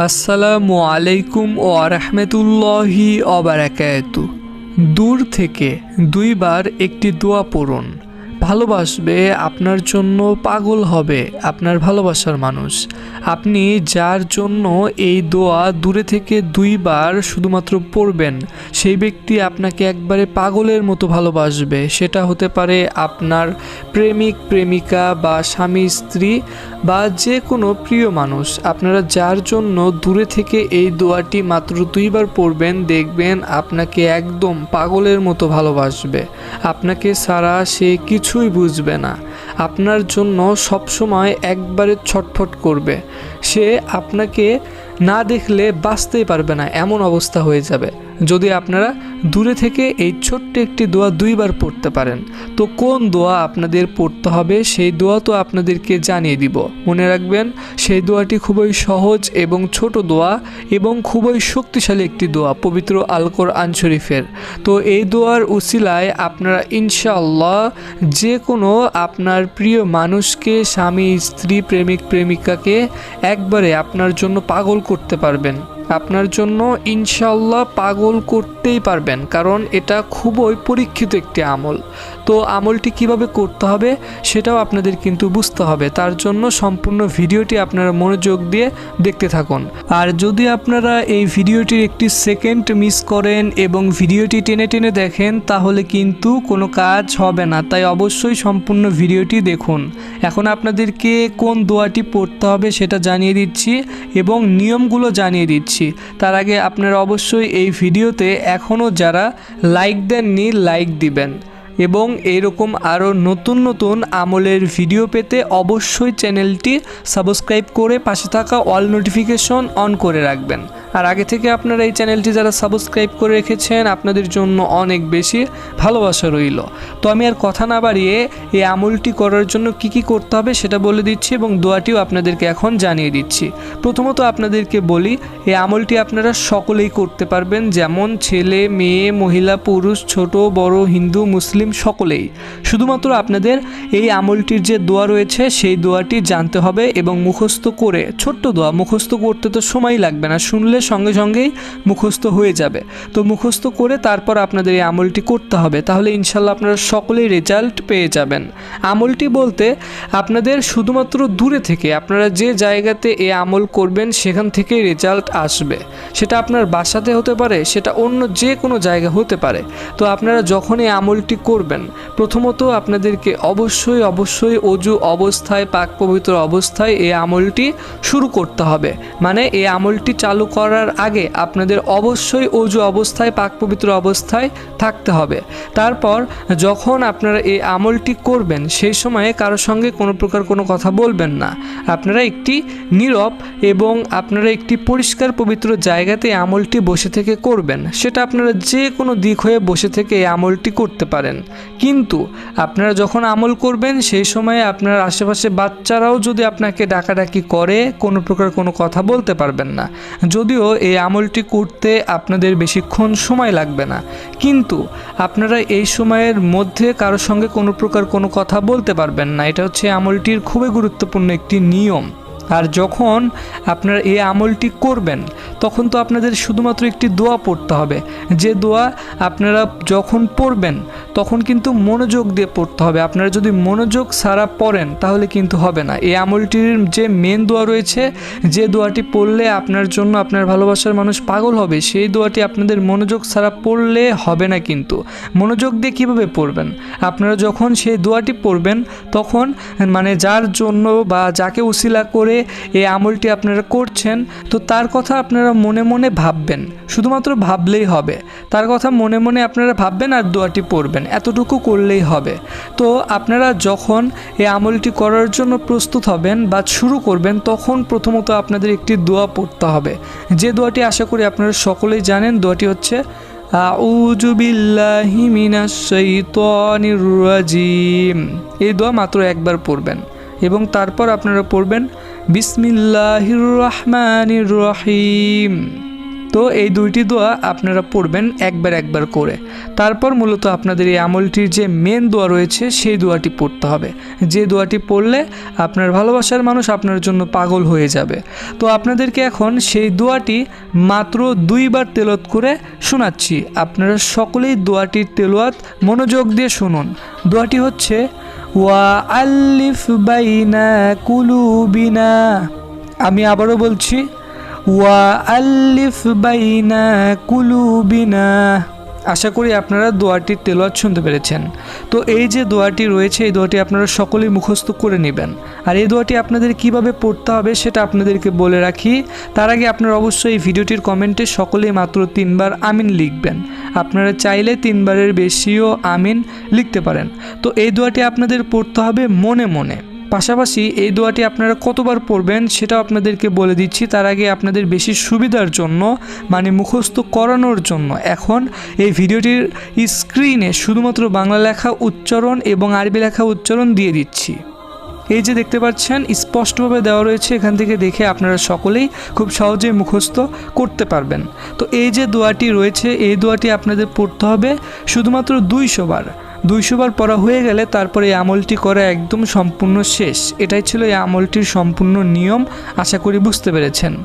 আসসালামু আলাইকুম ও রহমতুল্লাহি অবারাকাত দূর থেকে দুইবার একটি দোয়া পড়ুন। ভালোবাসবে, আপনার জন্য পাগল হবে, আপনার ভালোবাসার মানুষ। আপনি যার জন্য এই দোয়া দূরে থেকে দুইবার শুধুমাত্র পড়বেন, সেই ব্যক্তি আপনাকে একবারে পাগলের মতো ভালোবাসবে। সেটা হতে পারে আপনার প্রেমিক, প্রেমিকা বা স্বামী, স্ত্রী বা যে কোনো প্রিয় মানুষ। আপনারা যার জন্য দূরে থেকে এই দোয়াটি মাত্র দুইবার পড়বেন, দেখবেন আপনাকে একদম পাগলের মতো ভালোবাসবে। আপনাকে ছাড়া সে কিছুই বুঝবে না। আপনার জন্য সবসময় একবারে ছটফট করবে। সে আপনাকে না দেখলে বাঁচতেই পারবে না, এমন অবস্থা হয়ে যাবে। যদি আপনারা দূরে থেকে এই ছোট্ট একটি দোয়া দুইবার পড়তে পারেন। তো কোন দোয়া আপনাদের পড়তে হবে সেই দোয়া তো আপনাদেরকে জানিয়ে দিব। মনে রাখবেন, সেই দোয়াটি খুবই সহজ এবং ছোট দোয়া এবং খুবই শক্তিশালী একটি দোয়া, পবিত্র আলকর আনশরীফের তো এই দোয়ার উসিলায় আপনারা ইনশাআল্লাহ যে কোনো আপনার প্রিয় মানুষকে, স্বামী, স্ত্রী, প্রেমিক, প্রেমিকাকে একবারে আপনার জন্য পাগল করতে পারবেন। আপনার জন্য ইনশাল্লাহ পাগল করতেই পারবেন, কারণ এটা খুবই পরীক্ষিত একটি আমল। তো আমলটি কীভাবে করতে হবে সেটাও আপনাদের কিন্তু বুঝতে হবে। তার জন্য সম্পূর্ণ ভিডিওটি আপনারা মনোযোগ দিয়ে দেখতে থাকুন। আর যদি আপনারা এই ভিডিওটির একটি সেকেন্ড মিস করেন এবং ভিডিওটি টেনে টেনে দেখেন, তাহলে কিন্তু কোনো কাজ হবে না। তাই অবশ্যই সম্পূর্ণ ভিডিওটি দেখুন। এখন আপনাদেরকে কোন দোয়াটি পড়তে হবে সেটা জানিয়ে দিচ্ছি এবং নিয়মগুলো জানিয়ে দিচ্ছি। তার আগে আপনারা অবশ্যই এই ভিডিওতে এখনও যারা লাইক দেননি লাইক দিবেন। এবং এরকম আরও নতুন নতুন আমলের ভিডিও পেতে অবশ্যই চ্যানেলটি সাবস্ক্রাইব করে পাশে থাকা অল নোটিফিকেশন অন করে রাখবেন। আর আগে থেকে আপনারা এই চ্যানেলটি যারা সাবস্ক্রাইব করে রেখেছেন, আপনাদের জন্য অনেক বেশি ভালোবাসা রইল। তো আমি আর কথা না বাড়িয়ে এই আমলটি করার জন্য কি কি করতে হবে সেটা বলে দিচ্ছি এবং দোয়াটিও আপনাদেরকে এখন জানিয়ে দিচ্ছি। প্রথমত আপনাদেরকে বলি, এই আমলটি আপনারা সকলেই করতে পারবেন, যেমন ছেলে, মেয়ে, মহিলা, পুরুষ, ছোট, বড়, হিন্দু, মুসলিম, সকলেই। শুধুমাত্র আপনাদের এই আমলটির যে দোয়া রয়েছে, সেই দোয়াটি জানতে হবে এবং মুখস্থ করে, ছোট্ট দোয়া, মুখস্থ করতে তো সময় লাগবে না, শুনলে সঙ্গে সঙ্গেই মুখস্থ হয়ে যাবে। তো মুখস্থ করে তারপর আপনাদের এই আমলটি করতে হবে। তাহলে ইনশাল্লাহ আপনারা সকলেই রেজাল্ট পেয়ে যাবেন। আমলটি বলতে আপনাদের শুধুমাত্র দূরে থেকে, আপনারা যে জায়গাতে এই আমল করবেন সেখান থেকেই রেজাল্ট আসবে। সেটা আপনার বাসাতে হতে পারে, সেটা অন্য যে কোনো জায়গা হতে পারে। তো আপনারা যখন এই আমলটি করবেন, প্রথমত আপনাদেরকে অবশ্যই অবশ্যই অজু অবস্থায়, পাক পবিত্র অবস্থায় এই আমলটি শুরু করতে হবে। মানে এই আমলটি চালু করার আগে আপনাদের অবশ্যই অজু অবস্থায়, পাক পবিত্র অবস্থায় থাকতে হবে। তারপর যখন আপনারা এই আমলটি করবেন, সেই সময়ে কারও সঙ্গে কোনো প্রকার কোনো কথা বলবেন না। আপনারা একটি নীরব এবং আপনারা একটি পরিষ্কার পবিত্র জায়গাতে আমলটি বসে থেকে করবেন। সেটা আপনারা যে কোনো দিক হয়ে বসে থেকে এই আমলটি করতে পারেন। কিন্তু আপনারা যখন আমল করবেন, সেই সময়ে আপনার আশেপাশে বাচ্চারাও যদি আপনাকে ডাকাডাকি করে, কোনো প্রকার কোনো কথা বলতে পারবেন না। যদিও এই আমলটি করতে আপনাদের বেশিক্ষণ সময় লাগবে না, কিন্তু আপনারা এই সময়ের মধ্যে কারও সঙ্গে কোনো প্রকার কোনো কথা বলতে পারবেন না। এটা হচ্ছে আমলটির খুবই গুরুত্বপূর্ণ একটি নিয়ম। আর যখন আপনারা এই আমলটি করবেন, তখন তো আপনাদের শুধুমাত্র একটি দোয়া পড়তে হবে। যে দোয়া আপনারা যখন পড়বেন, তখন কিন্তু মনোযোগ দিয়ে পড়তে হবে। আপনারা যদি মনোযোগ সারা পড়েন, তাহলে কিন্তু হবে না। এই আমলটির যে মেন দোয়া রয়েছে, যে দোয়াটি পড়লে আপনার জন্য আপনার ভালোবাসার মানুষ পাগল হবে, সেই দোয়াটি আপনাদের মনোযোগ ছাড়া পড়লে হবে না কিন্তু। মনোযোগ দিয়ে কীভাবে পড়বেন? আপনারা যখন সেই দোয়াটি পড়বেন, তখন মানে যার জন্য বা যাকে উসিলা করে এই আমলটি আপনারা করছেন, তো তার কথা আপনারা মনে মনে ভাববেন। শুধুমাত্র ভাবলেই হবে। তার কথা মনে মনে আপনারা ভাববেন আর দোয়াটি পড়বেন। এতটুকু করলেই হবে। তো আপনারা যখন এই আমলটি করার জন্য প্রস্তুত হবেন বা শুরু করবেন, তখন প্রথমত আপনাদের একটি দোয়া পড়তে হবে। যে দোয়াটি আশা করি আপনারা সকলেই জানেন, দোয়াটি হচ্ছে, আউযু বিল্লাহি রাজিম। এই দোয়া মাত্র একবার পড়বেন। এবং তারপর আপনারা পড়বেন বিসমিল্লাহির রহমানির রহিম তো এই দুইটি দোয়া আপনারা পড়বেন একবার একবার করে। তারপর মূলত আপনাদের এই আমলটির যে মেন দোয়া রয়েছে, সেই দোয়াটি পড়তে হবে। যে দোয়াটি পড়লে আপনার ভালোবাসার মানুষ আপনার জন্য পাগল হয়ে যাবে। তো আপনাদেরকে এখন সেই দোয়াটি মাত্র দুইবার তেলত করে শোনাচ্ছি। আপনারা সকলেই দোয়াটির তেলোয়াত মনোযোগ দিয়ে শুনুন। দোয়াটি হচ্ছে ওয়া আল্লিফ বাইনা কুলুবিনা। আমি আবারও বলছি ওয়া আল্লিফ বাইনা কুলুবিনা। আশা করি আপনারা দোয়াটির তেলোয়াত শুনতে পেরেছেন। তো এই যে দোয়াটি রয়েছে, এই দোয়াটি আপনারা সকলেই মুখস্থ করে নেবেন। আর এই দোয়াটি আপনাদের কীভাবে পড়তে হবে সেটা আপনাদেরকে বলে রাখি। তার আগে আপনারা অবশ্যই এই ভিডিওটির কমেন্টে সকলেই মাত্র তিনবার আমিন লিখবেন। আপনারা চাইলে তিনবারের বেশিও আমিন লিখতে পারেন। তো এই দোয়াটি আপনাদের পড়তে হবে মনে মনে। পাশাপাশি এই দোয়াটি আপনারা কতবার পড়বেন সেটাও আপনাদেরকে বলে দিচ্ছি। তার আগে আপনাদের বেশি সুবিধার জন্য মানে মুখস্থ করানোর জন্য এখন এই ভিডিওটির স্ক্রিনে শুধুমাত্র বাংলা লেখা উচ্চারণ এবং আরবি লেখা উচ্চারণ দিয়ে দিচ্ছি। এই যে দেখতে পাচ্ছেন, স্পষ্টভাবে দেওয়া রয়েছে, এখান থেকে দেখে আপনারা সকলেই খুব সহজেই মুখস্থ করতে পারবেন। তো এই যে দোয়াটি রয়েছে, এই দোয়াটি আপনাদের পড়তে হবে শুধুমাত্র দুইশো বার। দুইশো বার পড়া হয়ে গেলে তারপরে এই আমলটি করা একদম সম্পূর্ণ শেষ। এটাই ছিল এই আমলটির সম্পূর্ণ নিয়ম। আশা করি বুঝতে পেরেছেন।